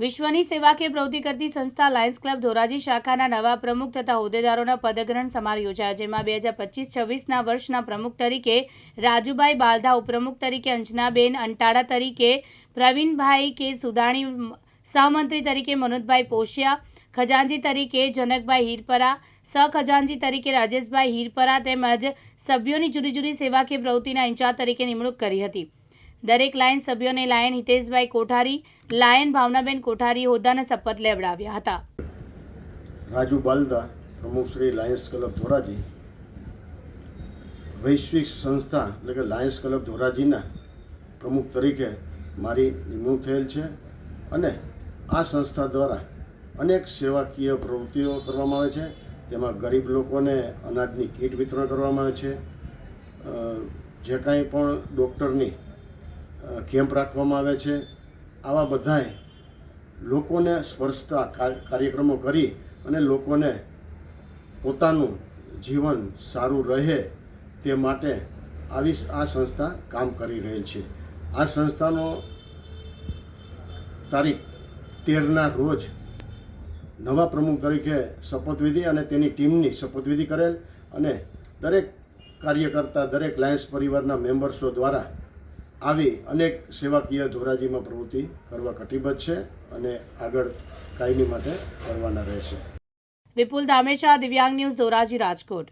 વિશ્વની સેવાકીય પ્રવૃત્તિ કરતી સંસ્થા લાયન્સ ક્લબ ધોરાજી શાખાના નવા પ્રમુખ તથા હોદ્દેદારોના પદગ્રહણ સમારોહ યોજાયો, જેમાં બે હજાર પચીસ છવ્વીસના વર્ષના પ્રમુખ તરીકે રાજુભાઈ બાલધા ઉપપ્રમુખ તરીકે અંજનાબેન અંટાળા તરીકે પ્રવીણભાઈ કે સુદાણી, સહમંત્રી તરીકે મનોજભાઈ પોશિયા, ખજાનજી તરીકે જનકભાઈ હીરપરા સહખજાનજી તરીકે રાજેશભાઈ હીરપરા તેમજ સભ્યોની જુદી જુદી સેવાકીય પ્રવૃત્તિના ઇન્ચાર્જ તરીકે નિમણૂક કરી હતી. દરેક લાયન સભ્યોને લાયન હિતેશભાઈ કોઠારી, લાયન ભાવનાબેન કોઠારી હોદ્દાના શપથ લેવડાવ્યા હતા. રાજુ બાલદા, પ્રમુખ શ્રી લાયન્સ ક્લબ ધોરાજી, વૈશ્વિક સંસ્થા, એટલે કે લાયન્સ ક્લબ ધોરાજીના પ્રમુખ તરીકે મારી નિમણૂક થયેલ છે અને આ સંસ્થા દ્વારા અનેક સેવાકીય પ્રવૃત્તિઓ કરવામાં આવે છે. તેમાં ગરીબ લોકોને અનાજની કીટ વિતરણ કરવામાં આવે છે. જે કાંઈ પણ ડૉક્ટરની કેમ્પ રાખવામાં આવે છે. આવા બધાય લોકોને સ્પર્શતા કાર- કાર્યક્રમો કરી અને લોકોને પોતાનું જીવન સારું રહે તે માટે આવી આ સંસ્થા કામ કરી રહેલ છે. આ સંસ્થાનો તારીખ તેરના રોજ નવા પ્રમુખ તરીકે શપથવિધિ અને તેની ટીમની શપથવિધિ કરેલ અને દરેક કાર્યકર્તા, દરેક લાયન્સ પરિવારના મેમ્બર્સો દ્વારા આવી અનેક સેવાકીય ધોરાજીમાં પ્રવૃત્તિ કરવા કટિબદ્ધ છે અને આગળ કાયમી માટે કરવાના રહેશે. વિપુલ ધામેચા દિવ્યાંગ ન્યૂઝ ધોરાજી રાજકોટ.